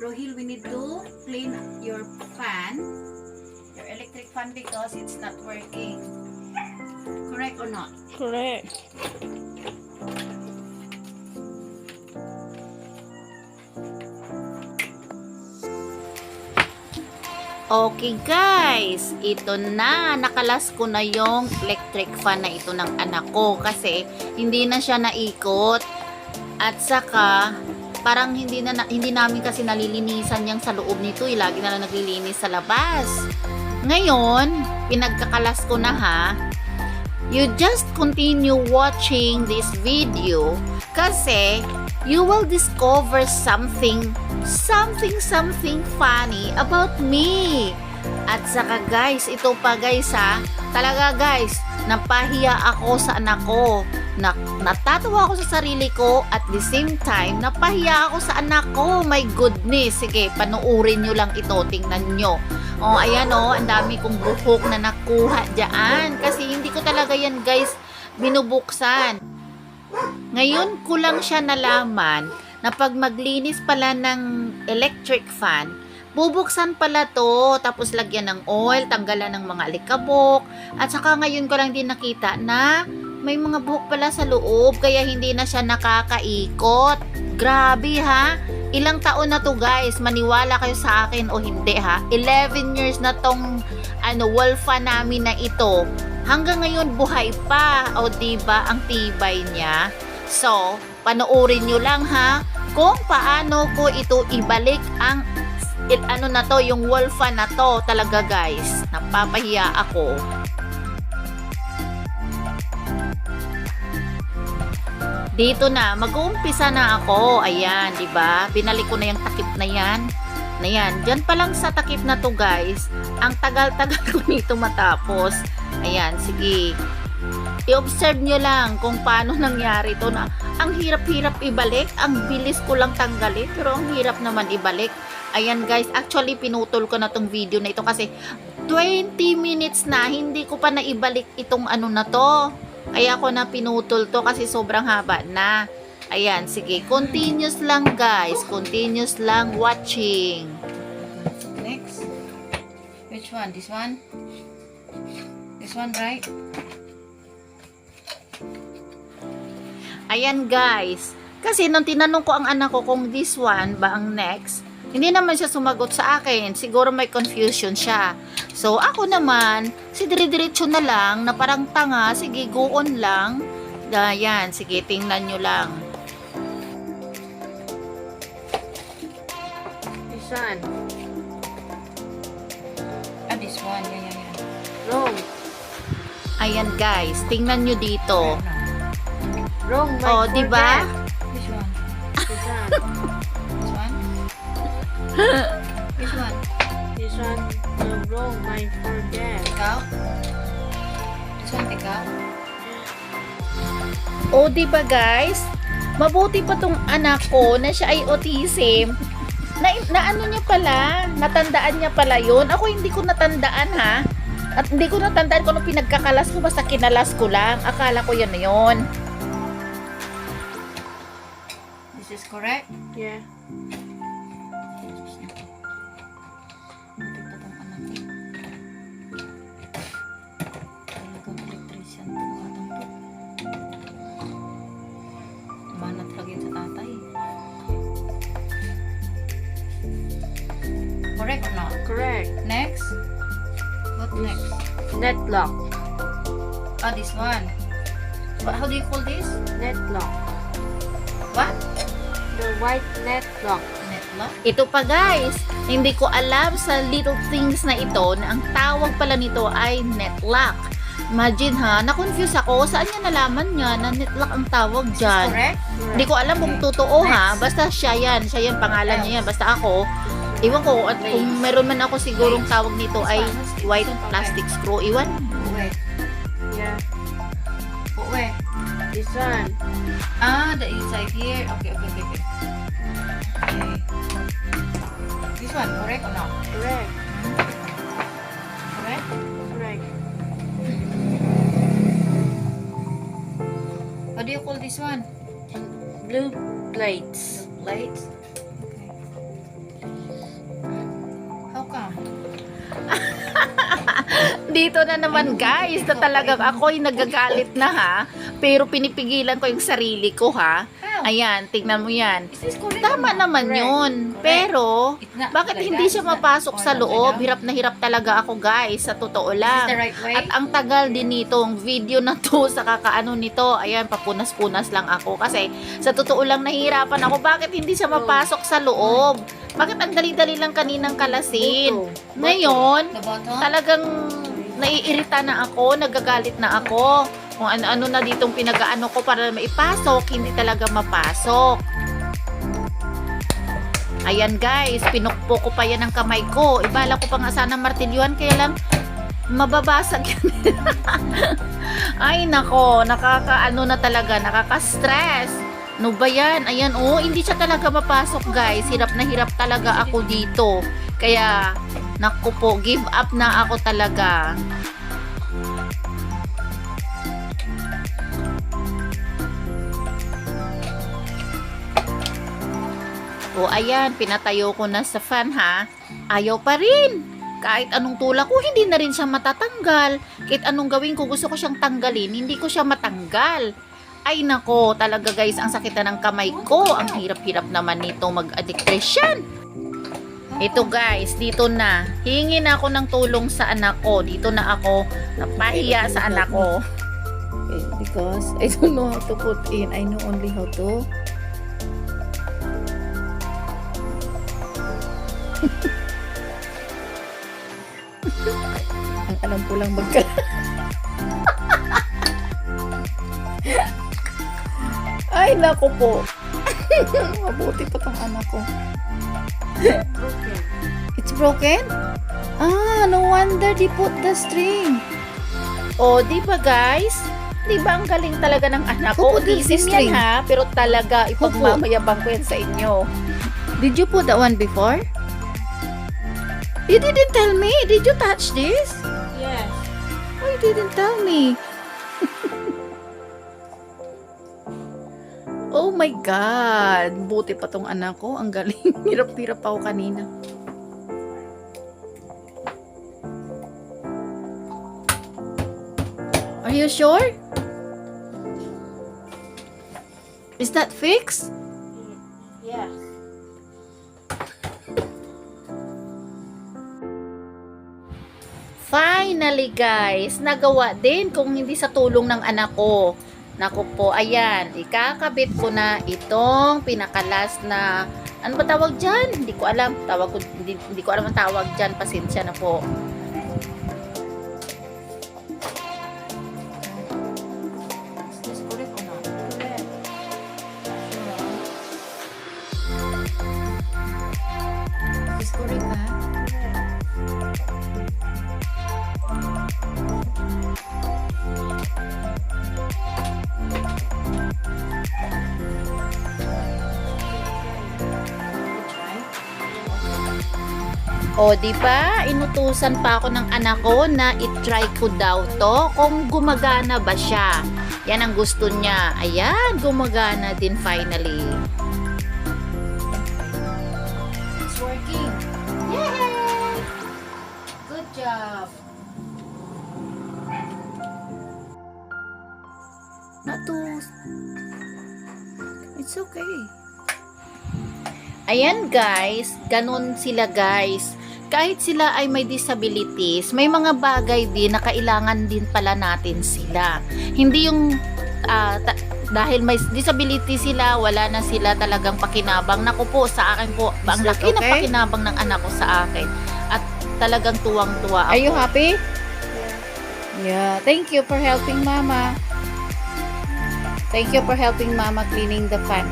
Rohil, we need to clean your fan, your electric fan because it's not working. Correct or not? Correct. Okay guys, ito na, nakalas ko na yung electric fan na ito ng anak ko kasi hindi na siya naikot at saka parang hindi na, hindi namin kasi nalilinisan yang sa loob nito, eh. lagi na lang naglilinis sa labas. Ngayon, pinagkakalas ko na ha. You just continue watching this video kasi you will discover something something something funny about me. At saka guys, ito pa guys ha, talaga guys, napahiya ako sa anak ko. Na, natatawa ako sa sarili ko at the same time, napahiya ako sa anak ko. My goodness. Sige, panuurin nyo lang ito. Tingnan nyo. O, oh, ayan o, ang dami kong buhok na nakuha dyan. Kasi hindi ko talaga yan guys binubuksan. Ngayon ko lang siya nalaman na pag maglinis pala ng electric fan, bubuksan pala to, tapos lagyan ng oil, tanggalan ng mga alikabok, at saka ngayon ko lang din nakita na may mga buhok pala sa loob, kaya hindi na siya nakakaikot. Grabe ha! Ilang taon na to guys, maniwala kayo sa akin o hindi ha. 11 years na tong ano, wall fan namin na ito. Hanggang ngayon buhay pa. O diba ang tibay niya? So, panoorin nyo lang ha kung paano ko ito ibalik ang it, ano na to, yung wall fan na to talaga guys. Napapahiya ako. Dito na, mag-uumpisa na ako. Ayan, 'di ba? Binalik ko na yung takip na 'yan. Na 'yan. Diyan pa lang sa takip na to, guys. Ang tagal-tagal ko nito matapos. Ayan, sige. I-observe nyo lang kung paano nangyari to na ang hirap-hirap ibalik, ang bilis ko lang tanggalin, pero ang hirap naman ibalik. Ayan guys, actually pinutol ko na tong video na ito kasi 20 minutes na, hindi ko pa naibalik itong ano na to. Kaya ko na pinutol to kasi sobrang haba na. Ayan, sige, continuous lang guys, continuous lang watching. Next. Which one? This one? This one, right? Ayan guys. Kasi nung tinanong ko ang anak ko kung this one ba ang next, hindi naman siya sumagot sa akin. Siguro may confusion siya. So ako naman, si dire-diretso na lang na parang tanga, sige go on lang. Ayan, sige tingnan nyo lang. This one. Ah, this one. Yan, yan, yan. Wrong. Ayan guys, tingnan nyo dito. Now. Wrong. my Oh, di ba? Which one? This one. This one? Which one? This one. No, wrong. My forget. Ikaw? This one, ikaw? O di ba guys? Mabuti pa tong anak ko na siya ay autism. Na, na ano niya pala, natandaan niya pala yun. Ako hindi ko natandaan ha. At hindi ko natandaan kung ano pinagkakalas ko, basta kinalas ko lang. Akala ko yan na yun. This is correct? Yeah. Correct or not? Correct. Next? What next? Net lock. Ah, this one. What, how do you call this? Net lock. What? The white net lock. Netlock? Ito pa guys, hindi ko alam sa little things na ito na ang tawag pala nito ay netlock. Imagine ha, na-confuse ako. Saan niya nalaman niya na netlock ang tawag dyan? Correct? Hindi ko alam kung totoo ha. Basta siya yan. Siya yan, pangalan niya yan. Basta ako, iwan ko. At kung meron man ako sigurong tawag nito ay white plastic screw. Iwan. Wait. Yeah. Wait. This one. Ah, the inside here. Okay, okay. Okay. This one, correct or not? Correct. Correct? Correct. What do you call this one? Blue plates. Blue plates? Okay. How come? Dito na naman guys, na talagang ako'y nagagalit na ha. Pero pinipigilan ko yung sarili ko ha. Ayan, tignan mo yan. Tama naman yun. Pero, bakit hindi siya mapasok sa loob? Hirap na hirap talaga ako guys, sa totoo lang. At ang tagal din nitong video na to sa kakaano nito. Ayan, papunas-punas lang ako. Kasi sa totoo lang nahihirapan ako. Bakit hindi siya mapasok sa loob? Bakit ang dali-dali lang kaninang kalasin? Ngayon, talagang naiirita na ako, nagagalit na ako. Kung ano-ano na ditong pinagaano ko para maipasok, hindi talaga mapasok. Ayan guys, pinukpo ko pa yan ng kamay ko. Ibala ko pa nga sana martilyuan, kaya lang mababasag yan. Ay nako, nakakaano na talaga, nakaka-stress. No ba yan? Ayan, oh, hindi siya talaga mapasok guys. Hirap na hirap talaga ako dito. Kaya, naku po, give up na ako talaga. O ayan, pinatayo ko na sa fan ha. Ayaw pa rin. Kahit anong tulak ko, hindi na rin siya matatanggal. Kahit anong gawin ko, gusto ko siyang tanggalin, hindi ko siya matanggal. Ay nako, talaga guys, ang sakit na ng kamay ko. Ang hirap-hirap naman nito mag-electrician. Ito guys, dito na. Hingi na ako ng tulong sa anak ko. Dito na ako napahiya sa anak ko. Because I don't know how to put in. I know only how to. Ang alam ko lang magka... Ay, naku po. Mabuti pa tong anak ko. It's broken? Ah, no wonder they put the string. O, di ba guys? Di ba ang galing talaga ng anak ko? The Autism string? yan ha, pero talaga ipagmamayabang ko yan sa inyo. Did you put that one before? You didn't tell me. Did you touch this? Yes. Why you didn't tell me? oh my God. Buti pa tong anak ko. Ang galing. Hirap-hirap ako kanina. Are you sure? Is that fixed? Yes. Finally guys, nagawa din kung hindi sa tulong ng anak ko. Naku po, ayan, ikakabit ko na itong pinakalas na, ano ba tawag dyan? Hindi ko alam, tawag ko, hindi, hindi ko alam ang tawag dyan, pasensya na po. O, di ba? Inutusan pa ako ng anak ko na i-try ko daw to kung gumagana ba siya. Yan ang gusto niya. Ayan, gumagana din finally. It's working. Yay! Good job. To... It's okay. Ayan guys, ganun sila guys. Kahit sila ay may disabilities, may mga bagay din na kailangan din pala natin sila. Hindi yung ah, ta- dahil may disability sila, wala na sila talagang pakinabang. Naku po, sa akin po, ang that laki ng okay? pakinabang ng anak ko sa akin. At talagang tuwang-tuwa ako. Are you happy? Yeah. Thank you for helping Mama. Thank you for helping Mama cleaning the fan.